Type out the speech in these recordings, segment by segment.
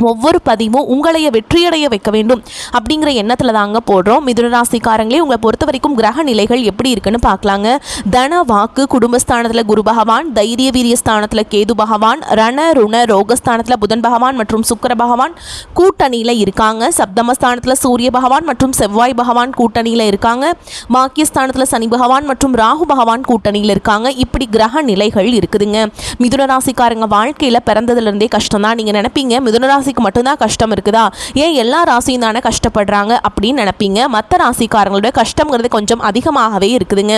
ஒவ்வொரு பதிவும் உங்களைய வெற்றியடைய வைக்க வேண்டும் அப்படிங்கிற எண்ணத்தில் தாங்க போடுறோம். மிதுன ராசிக்காரங்களே உங்களை பொறுத்த வரைக்கும் கிரக நிலைகள் எப்படி இருக்குன்னு பார்க்கலாங்க. தன வாக்கு குடும்பஸ்தானத்தில் குரு பகவான் தைரிய வீரிய ஸ்தானத்தில் கேது பகவான் ரண ருண ரோகஸ்தானத்தில் புதன் பகவான் மற்றும் சுக்கர பகவான் கூட்டணியில் இருக்காங்க. சப்தமஸ்தானத்தில் சூரிய பகவான் மற்றும் செவ்வாய் பகவான் கூட்டணியில் இருக்காங்க. மாக்கியஸ்தானத்தில் சனி பகவான் மற்றும் ராகு பகவான் கூட்டணியில் இருக்காங்க. இப்படி கிரக நிலைகள் இருக்குதுங்க. மிதுன ராசிக்காரங்க வாழ்க்கையில் பிறந்ததுலேருந்தே கஷ்டம் தான் நீங்கள் நினைப்பீங்க மிதுன ராசிக்கு மட்டும்தான் கஷ்டம் இருக்குதா? ஏன் எல்லா ராசியும் தானே கஷ்டப்படுறாங்க அப்படின்னு நினைப்பீங்க? மற்ற ராசிக்காரங்களோட கஷ்டங்கிறது கொஞ்சம் அதிகமாகவே இருக்குதுங்க.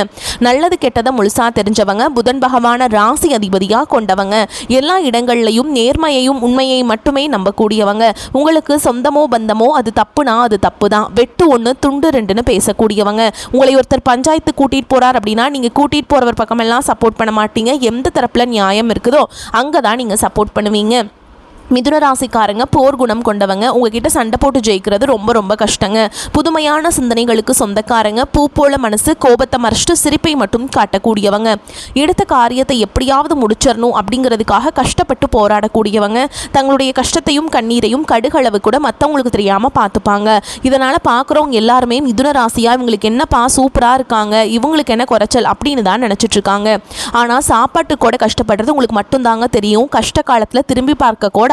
நல்லது கெட்டதை முழுசா தெரிஞ்சவங்க புதன் பகவான ராசி அதிபதியாக கொண்டவங்க எல்லா இடங்கள்லையும் நேர்மையையும் உண்மையை மட்டுமே நம்பக்கூடியவங்க. உங்களுக்கு சொந்தமோ பந்தமோ அது தப்புனா அது தப்பு தான் வெட்டு ஒன்று துண்டு ரெண்டுன்னு பேசக்கூடியவங்க. உங்களை ஒருத்தர் பஞ்சாயத்து கூட்டிகிட்டு போகிறார் அப்படின்னா நீங்கள் கூட்டிகிட்டு போகிறவர் பக்கமெல்லாம் சப்போர்ட் பண்ண மாட்டீங்க. எந்த தரப்பில் நியாயம் இருக்குதோ அங்கே தான் நீங்கள் சப்போர்ட் பண்ணுவீங்க. மிதுன ராசிக்காரங்க போர் குணம் கொண்டவங்க உங்ககிட்ட சண்டை போட்டு ஜெயிக்கிறது ரொம்ப ரொம்ப கஷ்டங்க. புதுமையான சிந்தனைகளுக்கு சொந்தக்காரங்க பூ போல மனசு கோபத்தை மறைச்சிட்டு சிரிப்பை மட்டும் காட்டக்கூடியவங்க. எடுத்த காரியத்தை எப்படியாவது முடிச்சிடணும் அப்படிங்கிறதுக்காக கஷ்டப்பட்டு போராடக்கூடியவங்க. தங்களுடைய கஷ்டத்தையும் கண்ணீரையும் கடுகளவு கூட மற்றவங்களுக்கு தெரியாமல் பார்த்துப்பாங்க. இதனால் பார்க்குறவங்க எல்லாருமே மிதுன ராசியாக இவங்களுக்கு என்னப்பா சூப்பராக இருக்காங்க இவங்களுக்கு என்ன குறைச்சல் அப்படின்னு தான் நினச்சிட்டு இருக்காங்க. ஆனால் சாப்பாட்டு கூட கஷ்டப்படுறது உங்களுக்கு மட்டும்தாங்க தெரியும். கஷ்ட காலத்தில் திரும்பி பார்க்க கூட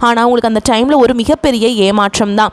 ஆனால் உங்களுக்கு அந்த டைமில் ஒரு மிகப்பெரிய ஏமாற்றம் தான்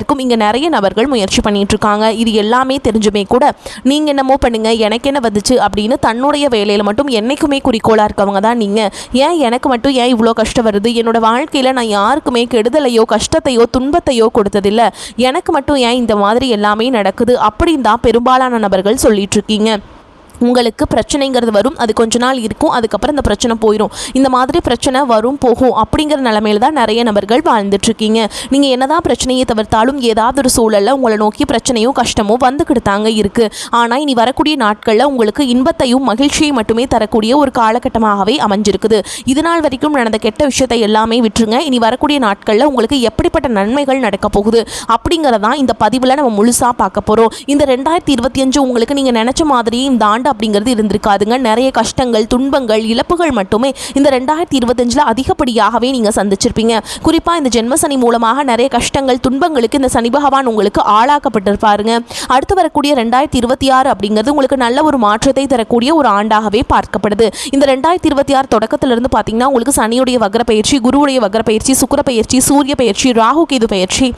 செய்வதற்கும் இங்கே நிறைய நபர்கள் முயற்சி பண்ணிட்டு இருக்காங்க. இது எல்லாமே தெரிஞ்சுமே கூட நீங்கள் என்னமோ பண்ணுங்க எனக்கு என்ன வந்துச்சு அப்படின்னு தன்னுடைய வேலையில் மட்டும் என்னைக்குமே குறிக்கோளாக இருக்கவங்க தான் நீங்கள் ஏன் எனக்கு மட்டும் ஏன் இவ்வளோ கஷ்டம் வருது? என்னோட வாழ்க்கையில் நான் யாருக்குமே கெடுதலையோ கஷ்டத்தையோ துன்பத்தையோ கொடுத்ததில்ல. எனக்கு மட்டும் ஏன் இந்த மாதிரி எல்லாமே நடக்குது? அப்படின்னு தான் பெரும்பாலான நபர்கள் சொல்லிட்டு இருக்கீங்க. உங்களுக்கு பிரச்சனைங்கிறது வரும் அது கொஞ்ச நாள் இருக்கும் அதுக்கப்புறம் இந்த பிரச்சனை போயிடும் இந்த மாதிரி பிரச்சனை வரும் போகும் அப்படிங்கிற நிலமையில தான் நிறைய நபர்கள் வாழ்ந்துட்டுருக்கீங்க. நீங்கள் என்னதான் பிரச்சனையை தவிர்த்தாலும் ஏதாவது ஒரு சூழலில் உங்களை நோக்கி பிரச்சனையும் கஷ்டமோ வந்துக்கிட்டு தாங்க இருக்குது ஆனால் இனி வரக்கூடிய நாட்களில் உங்களுக்கு இன்பத்தையும் மகிழ்ச்சியை மட்டுமே தரக்கூடிய ஒரு காலகட்டமாகவே அமைஞ்சிருக்குது. இது நாள் வரைக்கும் நடந்த கெட்ட விஷயத்தை எல்லாமே விட்டுருங்க. இனி வரக்கூடிய நாட்களில் உங்களுக்கு எப்படிப்பட்ட நன்மைகள் நடக்க போகுது அப்படிங்கிறதான் இந்த பதிவில் நம்ம முழுசாக பார்க்க போகிறோம் இந்த ரெண்டாயிரத்தி இருபத்தி அஞ்சு உங்களுக்கு நீங்கள் நினச்ச மாதிரியே இந்த ஆண்டு அப்படிங்கிறது இருந்திருக்காதுங்க. நிறைய கஷ்டங்கள் துன்பங்கள் இழப்புகள் மட்டுமே இந்த ரெண்டாயிரத்தி இருபத்தஞ்சில் அதிகப்படியாகவே நீங்கள் சந்திச்சிருப்பீங்க. குறிப்பாக இந்த ஜென்மசனி மூலமாக நிறைய கஷ்டங்கள் துன்பங்களுக்கு இந்த சனி பகவான் உங்களுக்கு ஆளாக்கப்பட்டிருப்பாருங்க. அடுத்து வரக்கூடிய ரெண்டாயிரத்தி இருபத்தி ஆறு அப்படிங்கிறது உங்களுக்கு நல்ல ஒரு மாற்றத்தை தரக்கூடிய ஒரு ஆண்டாகவே பார்க்கப்படுது. இந்த ரெண்டாயிரத்தி இருபத்தி ஆறு தொடக்கத்திலிருந்து பார்த்தீங்கன்னா உங்களுக்கு சனியுடைய வக்ர பயிற்சி குருவுடைய வக்ர பயிற்சி சுக்கிர பயிற்சி சூரிய பயிற்சி ராகு கேது பயிற்சி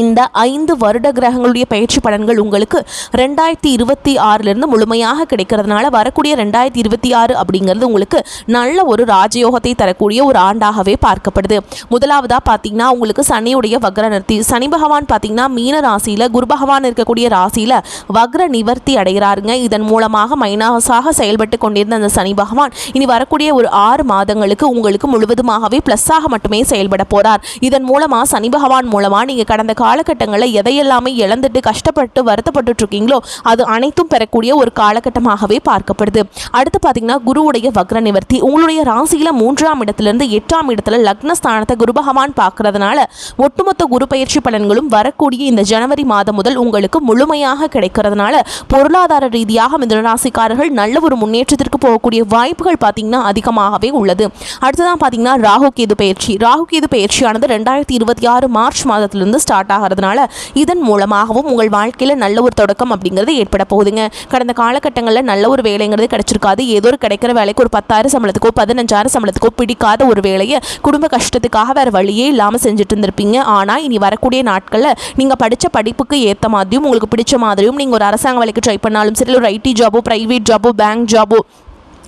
இந்த ஐந்து வருட கிரகங்களுடைய பயிற்சி பலன்கள் உங்களுக்கு ரெண்டாயிரத்தி இருபத்தி ஆறிலிருந்து முழுமையாக கிடைக்கிறதுனால வரக்கூடிய ரெண்டாயிரத்தி இருபத்தி ஆறு அப்படிங்கிறது உங்களுக்கு நல்ல ஒரு ராஜயோகத்தை தரக்கூடிய ஒரு ஆண்டாகவே பார்க்கப்படுது. முதலாவதாக பார்த்தீங்கன்னா உங்களுக்கு சனியுடைய வக்ர நிறுத்தி சனி பகவான் பார்த்தீங்கன்னா மீன ராசியில் குரு பகவான் இருக்கக்கூடிய ராசியில் வக்ர நிவர்த்தி அடைகிறாருங்க. இதன் மூலமாக மைனாஸாக செயல்பட்டு கொண்டிருந்த அந்த சனி பகவான் இனி வரக்கூடிய ஒரு ஆறு மாதங்களுக்கு உங்களுக்கு முழுவதுமாகவே ப்ளஸ்ஸாக மட்டுமே செயல்பட போகிறார் இதன் மூலமாக சனி பகவான் மூலமாக நீங்கள் கடந்த காலகட்டங்களில் எதையெல்லாமே இழந்துட்டு கஷ்டப்பட்டு வருத்தப்பட்டு இருக்கீங்களோ அது அனைத்தும் பெறக்கூடிய ஒரு காலகட்டமாகவே பார்க்கப்படுது. அடுத்து பார்த்தீங்கன்னா குருவுடைய வக்ர நிவர்த்தி. உங்களுடைய ராசியில் மூன்றாம் இடத்துலேருந்து எட்டாம் இடத்துல லக்னஸ்தானத்தை குரு பகவான் பார்க்கறதுனால ஒட்டுமொத்த குரு பயிற்சி பலன்களும் வரக்கூடிய இந்த ஜனவரி மாதம் முதல் உங்களுக்கு முழுமையாக கிடைக்கிறதுனால பொருளாதார ரீதியாக மிதனராசிக்காரர்கள் நல்ல ஒரு முன்னேற்றத்திற்கு போகக்கூடிய வாய்ப்புகள் பார்த்தீங்கன்னா அதிகமாகவே உள்ளது. அடுத்ததான் பார்த்தீங்கன்னா ராகு கேது பயிற்சி. ராகு கேது பயிற்சியானது ரெண்டாயிரத்தி இருபத்தி ஆறு மார்ச் மாதத்திலிருந்து ஸ்டார்ட் ஆகிறதுனால இதன் மூலமாகவும் உங்கள் வாழ்க்கையில் நல்ல ஒரு தொடக்கம் அப்படிங்கிறது ஏற்பட போகுதுங்க. கடந்த காலகட்டங்களில் நல்ல ஒரு வேலைங்கிறது கிடைச்சிருக்காது. ஏதோ ஒரு கிடைக்கிற வேலைக்கு ஒரு பத்தாயிரம் சம்பளத்துக்கோ பதினஞ்சாயிரம் சம்பளத்துக்கோ பிடிக்காத ஒரு வேலையை குடும்ப கஷ்டத்துக்காக வேறு வழியே இல்லாமல் செஞ்சுட்டு இருந்திருப்பீங்க ஆனால் இனி வரக்கூடிய நாட்களில் நீங்கள் படித்த படிப்புக்கு ஏற்ற மாதிரியும் உங்களுக்கு பிடிச்ச மாதிரியும் நீங்கள் ஒரு அரசாங்க வேலைக்கு ட்ரை பண்ணாலும் சரி ஒரு ஐடி ஜாபோ ப்ரைவேட் ஜாபோ பேங்க் ஜாபோ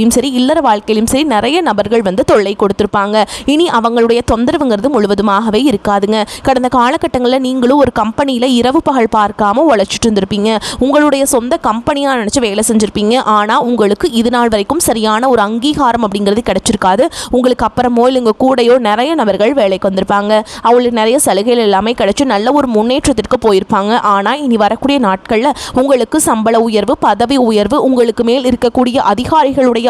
வாழ்க்கையிலும் சரி இல்லற வாழ்க்கையிலும் சரி நிறைய நபர்கள் வந்து தொல்லை கொடுத்துருப்பாங்க. இனி அவங்களுடைய தொந்தரவுங்கிறது முழுவதுமாகவே இருக்காதுங்க. கடந்த காலகட்டங்களில் நீங்களும் ஒரு கம்பெனியில் இரவு பகல் பார்க்காம உழைச்சிட்டு இருந்திருப்பீங்க. உங்களுடைய சொந்த கம்பெனியாக நினச்சி வேலை செஞ்சுருப்பீங்க. ஆனால் உங்களுக்கு இது நாள் வரைக்கும் சரியான ஒரு அங்கீகாரம் அப்படிங்கிறது கிடைச்சிருக்காது. உங்களுக்கு அப்புறமோ இல்லை உங்கள் கூடையோ நிறைய நபர்கள் வேலைக்கு வந்திருப்பாங்க. அவங்களுக்கு நிறைய சலுகைகள் எல்லாமே கிடைச்சி நல்ல ஒரு முன்னேற்றத்திற்கு போயிருப்பாங்க. ஆனால் இனி வரக்கூடிய நாட்களில் உங்களுக்கு சம்பள உயர்வு பதவி உயர்வு உங்களுக்கு மேல் இருக்கக்கூடிய அதிகாரிகளுடைய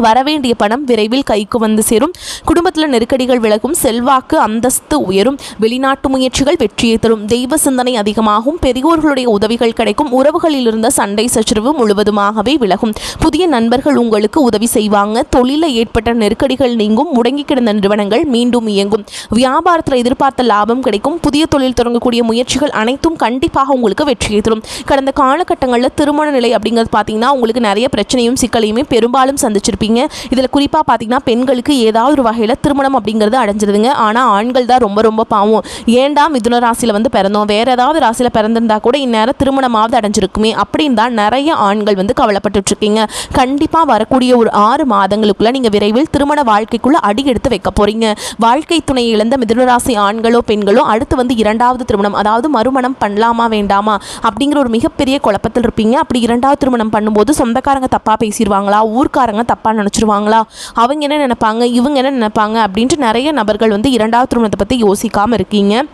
வரவேண்டிய பணம் விரைவில் கைக்கு வந்து சேரும். குடும்பத்தில் நெருக்கடிகள் விலகும் செல்வாக்கு அந்தஸ்து உயரும். வெளிநாட்டு முயற்சிகள் வெற்றியை தரும். தெய்வ சிந்தனை அதிகமாகும். பெரியோர்களுடைய உதவிகள் கிடைக்கும். உறவுகளில் இருந்த சண்டை சச்சரவு முழுவதுமாகவே விலகும். புதிய நண்பர்கள் உங்களுக்கு உதவி செய்வாங்க. தொழிலில் ஏற்பட்ட நெருக்கடிகள் நீங்கும். முடங்கி கிடந்த நிறுவனங்கள் மீண்டும் இயங்கும். வியாபாரத்தில் எதிர்பார்த்த லாபம் கிடைக்கும். புதிய தொழில் தொடங்கக்கூடிய முயற்சிகள் அனைத்தும் கண்டிப்பாக உங்களுக்கு வெற்றியை தரும். கடந்த காலகட்டங்களில் திருமண நிலை அப்படிங்கிறது பார்த்தீங்கன்னா உங்களுக்கு நிறைய பிரச்சனையும் சிக்கலையுமே பெரும்பாலும் சந்திச்சிருப்பீங்க. இருப்பீங்க. இதில் குறிப்பாக பார்த்தீங்கன்னா பெண்களுக்கு ஏதாவது ஒரு வகையில் திருமணம் அப்படிங்கிறது அடைஞ்சிருதுங்க. ஆனால் ஆண்கள் தான் ரொம்ப ரொம்ப பாவம். ஏண்டா மிதுன ராசியில் வந்து பிறந்தோம்? வேறு ஏதாவது ராசியில் பிறந்திருந்தா கூட இந்நேரம் திருமணமாவது அடைஞ்சிருக்குமே அப்படின்னு தான் நிறைய ஆண்கள் வந்து கவலைப்பட்டுட்ருக்கீங்க. கண்டிப்பாக வரக்கூடிய ஒரு ஆறு மாதங்களுக்குள்ளே நீங்கள் விரைவில் திருமண வாழ்க்கைக்குள்ளே அடி எடுத்து வைக்க போகிறீங்க வாழ்க்கை துணை இழந்த மிதுனராசி ஆண்களோ பெண்களோ அடுத்து வந்து இரண்டாவது திருமணம் அதாவது மறுமணம் பண்ணலாமா வேண்டாமா அப்படிங்கிற ஒரு மிகப்பெரிய குழப்பத்தில் இருப்பீங்க அப்படி இரண்டாவது திருமணம் பண்ணும்போது சொந்தக்காரங்க தப்பாக பேசிடுவாங்களா ஊர்க்காரங்க தப்பாக நினச்சிருவாங்களா? அவங்க என்ன நினைப்பாங்க? இவங்க என்ன நினைப்பாங்க? அப்படின்ட்டு நிறைய நபர்கள் வந்து இரண்டாவது திருமணத்தை பற்றி யோசிக்காமல் இருக்கீங்க.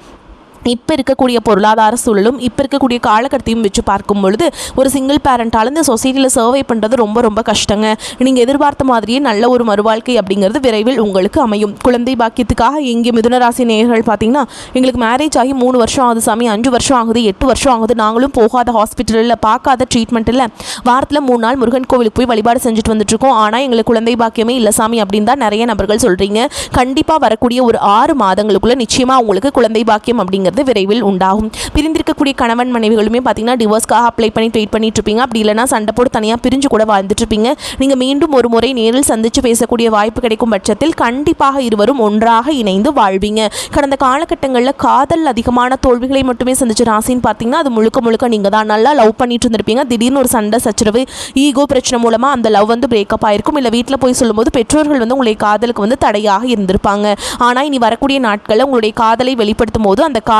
இப்போ இருக்கக்கூடிய பொருளாதார சூழலும் இப்போ இருக்கக்கூடிய காலகட்டத்தையும் வச்சு பார்க்கும் பொழுது ஒரு சிங்கிள் பேரண்ட்டால் இந்த சொசைட்டியில் சர்வை பண்ணுறது ரொம்ப ரொம்ப கஷ்டங்க. நீங்கள் எதிர்பார்த்த மாதிரியே நல்ல ஒரு மறுவாழ்க்கை அப்படிங்கிறது விரைவில் உங்களுக்கு அமையும். குழந்தை பாக்கியத்துக்காக இங்கே மிதுனராசி நேர்கள் பார்த்தீங்கன்னா எங்களுக்கு மேரேஜ் ஆகி மூணு வருஷம் ஆகுது சாமி அஞ்சு வருஷம் ஆகுது எட்டு வருஷம் ஆகுது. நாங்களும் போகாத ஹாஸ்பிட்டலில் பார்க்காத ட்ரீட்மெண்ட் இல்லை வாரத்தில் மூணு நாள் முருகன் கோவிலுக்கு போய் வழிபாடு செஞ்சுட்டு வந்துட்டுருக்கோம். ஆனால் எங்களுக்கு குழந்தை பாக்கியமே இல்லை சாமி அப்படின்னு தான் நிறைய நபர்கள் சொல்கிறீங்க கண்டிப்பாக வரக்கூடிய ஒரு ஆறு மாதங்களுக்குள்ளே நிச்சயமாக உங்களுக்கு குழந்தை பாக்கியம் அப்படிங்கிற அப்படிங்கிறது விரைவில் உண்டாகும். பிரிந்திருக்கக்கூடிய கணவன் மனைவிகளுமே பார்த்தீங்கன்னா டிவோர்ஸ்க்காக அப்ளை பண்ணி வெயிட் பண்ணிட்டு இருப்பீங்க அப்படி இல்லைனா சண்டை போட்டு தனியாக பிரிஞ்சு கூட வாழ்ந்துட்டு இருப்பீங்க நீங்கள் மீண்டும் ஒரு முறை நேரில் சந்தித்து பேசக்கூடிய வாய்ப்பு கிடைக்கும் பட்சத்தில் கண்டிப்பாக இருவரும் ஒன்றாக இணைந்து வாழ்வீங்க. கடந்த காலகட்டங்களில் காதல் அதிகமான தோல்விகளை மட்டுமே சந்திச்ச ராசின்னு பார்த்தீங்கன்னா அது முழுக்க முழுக்க நீங்கள் தான் நல்லா லவ் பண்ணிட்டு இருந்திருப்பீங்க. திடீர்னு ஒரு சண்டை சச்சரவு ஈகோ பிரச்சனை மூலமாக அந்த லவ் வந்து பிரேக்கப் ஆயிருக்கும். இல்லை வீட்டில் போய் சொல்லும்போது பெற்றோர்கள் வந்து உங்களுடைய காதலுக்கு வந்து தடையாக இருந்திருப்பாங்க. ஆனால் இனி வரக்கூடிய நாட்களில் உங்களுடைய காதலை வெளிப்படுத்தும் போது அந்த காதல்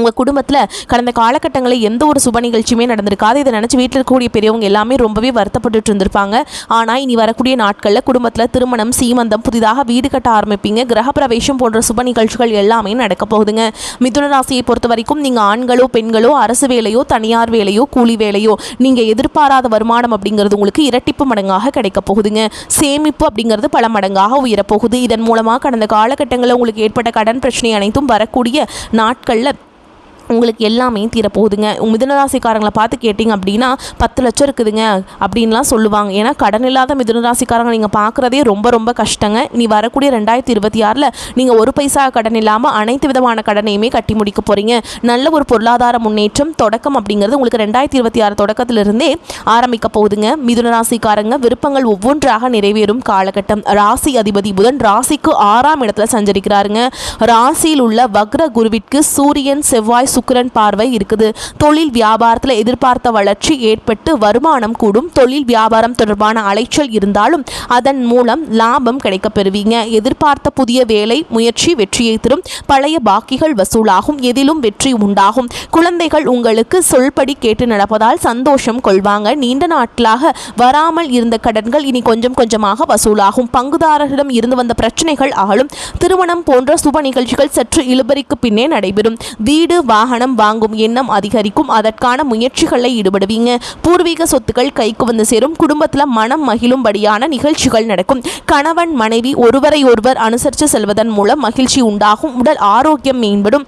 உங்கள் குடும்பத்தில் கடந்த காலகட்டங்களில் எந்த ஒரு சுப நிகழ்ச்சியுமே நடந்திருக்காது. இதை நினச்சி வீட்டில் இருக்கக்கூடிய பெரியவங்க எல்லாமே ரொம்பவே வருத்தப்பட்டுட்டு இருந்திருப்பாங்க. ஆனால் இனி வரக்கூடிய நாட்களில் குடும்பத்தில் திருமணம் சீமந்தம் புதிதாக வீடு கட்ட ஆரம்பிப்பீங்க. கிரகப்பிரவேசம் போன்ற சுப நிகழ்ச்சிகள் எல்லாமே நடக்க போகுதுங்க. மிதுன ராசியை பொறுத்த வரைக்கும் நீங்கள் ஆண்களோ பெண்களோ அரசு வேலையோ தனியார் வேலையோ கூலி வேலையோ நீங்கள் எதிர்பாராத வருமானம் அப்படிங்கிறது உங்களுக்கு இரட்டிப்பு மடங்காக கிடைக்க போகுதுங்க. சேமிப்பு அப்படிங்கிறது பல மடங்காக உயரப்போகுது இதன் மூலமாக கடந்த காலகட்டங்களில் உங்களுக்கு ஏற்பட்ட கடன் பிரச்சனை அனைத்தும் வரக்கூடிய நாட்களில் உங்களுக்கு எல்லாமே தீரப்போகுதுங்க. மிதுனராசிக்காரங்களை பார்த்து கேட்டிங்க அப்படின்னா பத்து லட்சம் இருக்குதுங்க அப்படின்லாம் சொல்லுவாங்க. ஏன்னா கடன் இல்லாத மிதுனராசிக்காரங்க நீங்கள் பார்க்குறதே ரொம்ப ரொம்ப கஷ்டங்க. நீ வரக்கூடிய ரெண்டாயிரத்தி இருபத்தி ஆறில் நீங்கள் ஒரு பைசா கடன் இல்லாமல் அனைத்து விதமான கடனையுமே கட்டி முடிக்க போகிறீங்க நல்ல ஒரு பொருளாதார முன்னேற்றம் தொடக்கம் அப்படிங்கிறது உங்களுக்கு ரெண்டாயிரத்தி இருபத்தி ஆறு தொடக்கத்திலிருந்தே ஆரம்பிக்க போகுதுங்க. மிதுனராசிக்காரங்க விருப்பங்கள் ஒவ்வொன்றாக நிறைவேறும் காலகட்டம். ராசி அதிபதி புதன் ராசிக்கு ஆறாம் இடத்துல சஞ்சரிக்கிறாருங்க. ராசியில் உள்ள வக்ர குருவிற்கு சூரியன் செவ்வாய் சுக்கிரன் பார்வை இருக்குது. தொழில் வியாபாரத்தில் எதிர்பார்த்த வளர்ச்சி ஏற்பட்டு வருமானம் கூடும். தொழில் வியாபாரம் தொடர்பான அலைச்சல் இருந்தாலும் அதன் மூலம் லாபம் கிடைக்கப் பெறுவீங்க எதிர்பார்த்த புதிய வேலை முயற்சி வெற்றியை தரும். பழைய பாக்கிகள் வசூலாகும். எதிலும் வெற்றி உண்டாகும். குழந்தைகள் உங்களுக்கு சொல்படி கேட்டு நடப்பதால் சந்தோஷம் கொள்வாங்க. நீண்ட நாட்களாக வராமல் இருந்த கடன்கள் இனி கொஞ்சம் கொஞ்சமாக வசூலாகும். பங்குதாரர்களிடம் இருந்து வந்த பிரச்சனைகள் ஆளும். திருமணம் போன்ற சுப நிகழ்ச்சிகள் சற்று இழுபறிக்கு பின்னே நடைபெறும். வீடு வாகனம் வாங்கும் எண்ணம் அதிகரிக்கும். அதற்கான முயற்சிகளில் ஈடுபடுவீங்க. பூர்வீக சொத்துக்கள் கைக்கு வந்து சேரும். குடும்பத்தில் மனம் மகிழும்படியான நிகழ்ச்சிகள் நடக்கும். கணவன் மனைவி ஒருவரை ஒருவர் அனுசரித்து செல்வதன் மூலம் மகிழ்ச்சி உண்டாகும். உடல் ஆரோக்கியம் மேம்படும்.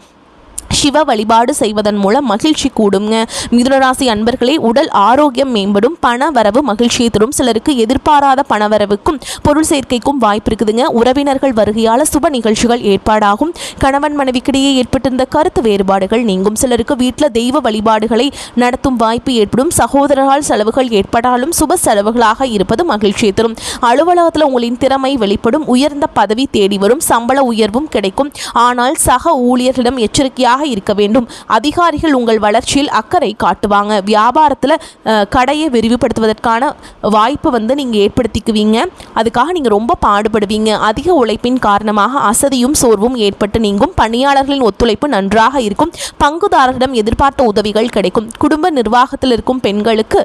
சிவ வழிபாடு செய்வதன் மூலம் மகிழ்ச்சி கூடுங்க மிதுனராசி அன்பர்களே உடல் ஆரோக்கியம் மேம்படும் பண வரவு மகிழ்ச்சியை தரும். சிலருக்கு எதிர்பாராத பணவரவுக்கும் பொருள் சேர்க்கைக்கும் வாய்ப்பு இருக்குதுங்க. உறவினர்கள் வருகையால் சுப நிகழ்ச்சிகள் ஏற்பாடாகும். கணவன் மனைவிக்கிடையே ஏற்பட்டிருந்த கருத்து வேறுபாடுகள் நீங்கும். சிலருக்கு வீட்டில் தெய்வ வழிபாடுகளை நடத்தும் வாய்ப்பு ஏற்படும். சகோதரரால் செலவுகள் ஏற்பட்டாலும் சுப செலவுகளாக இருப்பது மகிழ்ச்சியை தரும். அலுவலகத்தில் உங்களின் திறமை வெளிப்படும். உயர்ந்த பதவி தேடி வரும். சம்பள உயர்வும் கிடைக்கும். ஆனால் சக ஊழியர்களிடம் எச்சரிக்கையாக இருக்க வேண்டும். அதிகாரிகள் உங்கள் வளர்ச்சியில் அக்கறை காட்டுவாங்க. வியாபாரத்தில் கடையை விரிவுபடுத்துவதற்கான வாய்ப்பு வந்து நீங்கள் ஏற்படுத்திக்குவீங்க. அதுக்காக நீங்கள் ரொம்ப பாடுபடுவீங்க. அதிக உழைப்பின் காரணமாக அசதியும் சோர்வும் ஏற்பட்டு நீங்கும். பணியாளர்களின் ஒத்துழைப்பு நன்றாக இருக்கும். பங்குதாரரிடம் எதிர்பார்த்த உதவிகள் கிடைக்கும். குடும்ப நிர்வாகத்தில் இருக்கும் பெண்களுக்கு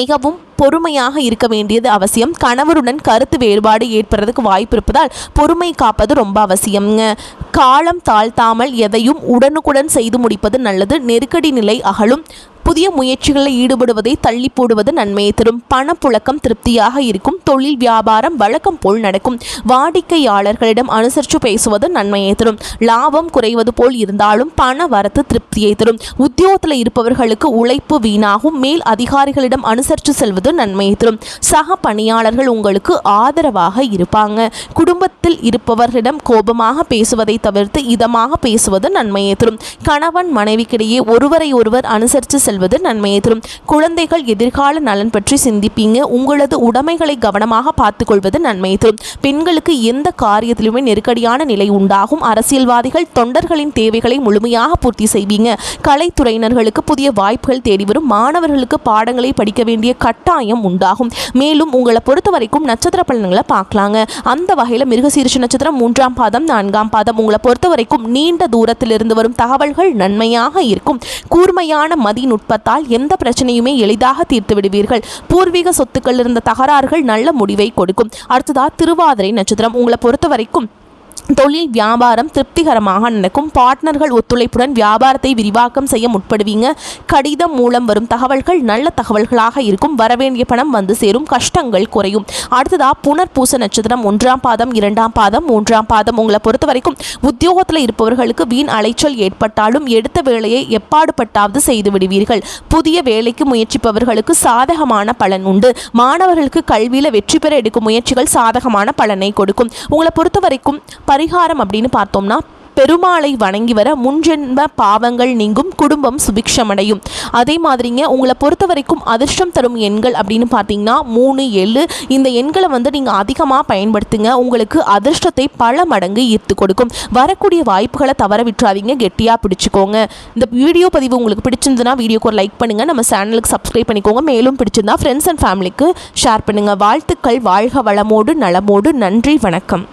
மிகவும் பொறுமையாக இருக்க வேண்டியது அவசியம். கணவருடன் கருத்து வேறுபாடு ஏற்படுறதுக்கு வாய்ப்பு இருப்பதால் பொறுமை காப்பது ரொம்ப அவசியம்ங்க. காலம் தாழ்த்தாமல் எதையும் உடனுக்குடன் செய்து முடிப்பது நல்லது. நெருக்கடி நிலை அகலும். புதிய முயற்சிகளில் ஈடுபடுவதை தள்ளி போடுவது நன்மையை தரும். பணப்புழக்கம் திருப்தியாக இருக்கும். தொழில் வியாபாரம் வழக்கம் போல் நடக்கும். வாடிக்கையாளர்களிடம் அனுசரித்து பேசுவது நன்மையை தரும். லாபம் குறைவது போல் இருந்தாலும் பண வரத்து திருப்தியை தரும். உத்தியோகத்தில் இருப்பவர்களுக்கு உழைப்பு வீணாகும். மேல் அதிகாரிகளிடம் அனுசரித்து செல்வது உங்களுக்கு நன்மையை தரும். சக பணியாளர்கள் உங்களுக்கு ஆதரவாக இருப்பாங்க. குடும்பத்தில் இருப்பவர்களிடம் கோபமாக பேசுவதை தவிர்த்து இதமாக பேசுவது நன்மையை தரும். கணவன் மனைவிக்கிடையே ஒருவரை ஒருவர் அனுசரித்து செல்வது நன்மையை தரும். குழந்தைகள் எதிர்கால நலன் பற்றி சிந்திப்பீங்க. உங்களது உடைமைகளை கவனமாக பார்த்துக்கொள்வது நன்மையை தரும். பெண்களுக்கு எந்த காரியத்திலுமே நெருக்கடியான நிலை உண்டாகும். அரசியல்வாதிகள் தொண்டர்களின் தேவைகளை முழுமையாக பூர்த்தி செய்வீங்க. கலைத்துறையினர்களுக்கு புதிய வாய்ப்புகள் தேடி வரும் மாணவர்களுக்கு பாடங்களை படிக்க வேண்டிய கட்டாயம் உண்டாகும். மேலும் உங்களை பொறுத்த வரைக்கும் நட்சத்திர பலன்களை பார்க்கலாங்க. அந்த வகையில் மிருகசீரிஷ நட்சத்திரம் மூன்றாம் பாதம் நான்காம் பாதம். உங்களை பொறுத்த வரைக்கும் நீண்ட தூரத்திலிருந்து வரும் தகவல்கள் நன்மையாக இருக்கும். கூர்மையான மதி நுட்பத்தால் எந்த பிரச்சனையுமே எளிதாக தீர்த்து விடுவீர்கள். பூர்வீக சொத்துக்கள் இருந்த தகராறுகள் நல்ல முடிவை கொடுக்கும். அடுத்ததா திருவாதிரை நட்சத்திரம். உங்களை பொறுத்த வரைக்கும் தொழில் வியாபாரம் திருப்திகரமாக நடக்கும். பார்ட்னர்கள் ஒத்துழைப்புடன் வியாபாரத்தை விரிவாக்கம் செய்ய முற்படுவீங்க. கடிதம் மூலம் வரும் தகவல்கள் நல்ல தகவல்களாக இருக்கும். வரவேண்டிய பணம் வந்து சேரும். கஷ்டங்கள் குறையும். அடுத்ததா புனர்பூச நட்சத்திரம் ஒன்றாம் பாதம் இரண்டாம் பாதம் மூன்றாம் பாதம். உங்களை பொறுத்த வரைக்கும் உத்தியோகத்தில் இருப்பவர்களுக்கு வீண் அலைச்சல் ஏற்பட்டாலும் எடுத்த வேலையை எப்பாடுபட்டாவது செய்து விடுவீர்கள். புதிய வேலைக்கு முயற்சிப்பவர்களுக்கு சாதகமான பலன் உண்டு. மாணவர்களுக்கு கல்வியில் வெற்றி பெற எடுக்கும் முயற்சிகள் சாதகமான பலனை கொடுக்கும். உங்களை பொறுத்த வரைக்கும் பரிகாரம் அப்படின்னு பார்த்தோம்னா பெருமாளை வணங்கி வர முன்ஜென்ம பாவங்கள் நீங்கும் குடும்பம் சுபிக்ஷமடையும். அதே மாதிரிங்க உங்களை பொறுத்த வரைக்கும் அதிர்ஷ்டம் தரும் எண்கள் அப்படின்னு பார்த்தீங்கன்னா மூணு ஏழு. இந்த எண்களை வந்து நீங்கள் அதிகமாக பயன்படுத்துங்க. உங்களுக்கு அதிர்ஷ்டத்தை பல மடங்கு ஈர்த்து கொடுக்கும். வரக்கூடிய வாய்ப்புகளை தவற விட்டுறாதீங்க. கெட்டியாக பிடிச்சிக்கோங்க. இந்த வீடியோ பதிவு உங்களுக்கு பிடிச்சிருந்ததுன்னா வீடியோக்கு ஒரு லைக் பண்ணுங்கள் நம்ம சேனலுக்கு சப்ஸ்கிரைப் பண்ணிக்கோங்க. மேலும் பிடிச்சிருந்தா ஃப்ரெண்ட்ஸ் அண்ட் ஃபேமிலிக்கு ஷேர் பண்ணுங்கள் வாழ்த்துக்கள். வாழ்க வளமோடு நலமோடு. நன்றி. வணக்கம்.